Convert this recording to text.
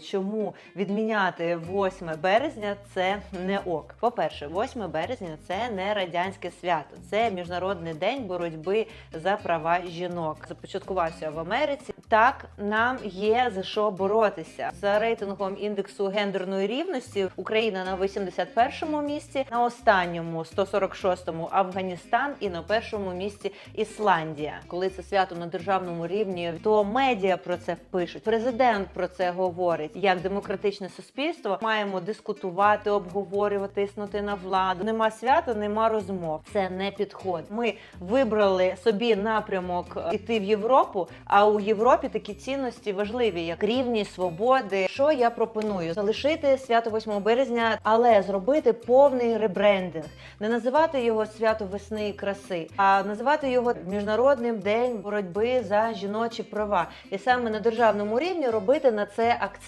Чому відміняти 8 березня це не ок? По-перше, 8 березня це не радянське свято, це міжнародний день боротьби за права жінок. Започаткувався в Америці. Так, нам є за що боротися за рейтингом індексу гендерної рівності. Україна на 81-му місці, на останньому 146-му Афганістан і на першому місці Ісландія. Коли це свято на державному рівні, то медіа про це пишуть. Президент про це говорить. Як демократичне суспільство маємо дискутувати, обговорювати, тиснути на владу. Нема свята, нема розмов. Це не підходить. Ми вибрали собі напрямок е, іти в Європу. А у Європі такі цінності важливі, як рівність, свободи. Що я пропоную? Залишити свято 8 березня, але зробити повний ребрендинг, не називати його свято весни і краси, а називати його міжнародним день боротьби за жіночі права, і саме на державному рівні робити на це акцент.